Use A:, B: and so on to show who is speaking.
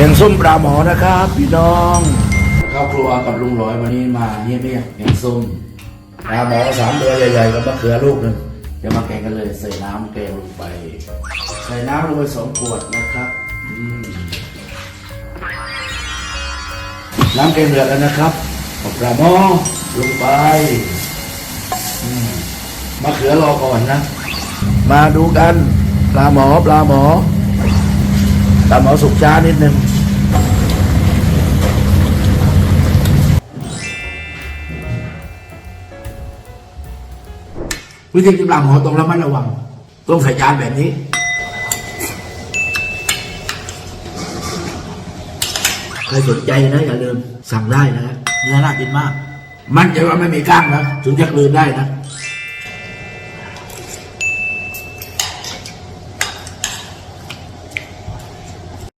A: แกงส้มปลาหมอนะครับพี่น้องข้าวครัวกับลุงร้อยวันนี้มาเยี่ยเยียแกงส้มปลาหมอสามตัวใหญ่ๆกับมะเขือลูกหนึ่งเดี๋ยวมาแกงกันเลยใส่น้ำแกงลงไป ใส่น้ำลงไปสองขวดนะครับน้ำแกงเดือดแล้วนะครับปลาหมอลงไปมะเขือรอก่อนนะ มาดูกันปลาหมอปลาหมอ ปลาหมอสุกช้านิดนึงวิธีกินปลาหมอต้องระมัดระวัง ต้องใส่จานแบบนี้ ใครสนใจนะอย่าลืมสั่งได้นะฮะเนื้อน่ากินมาก มันใจะว่าไม่มีกล้างนะถึงจะกลืนได้นะ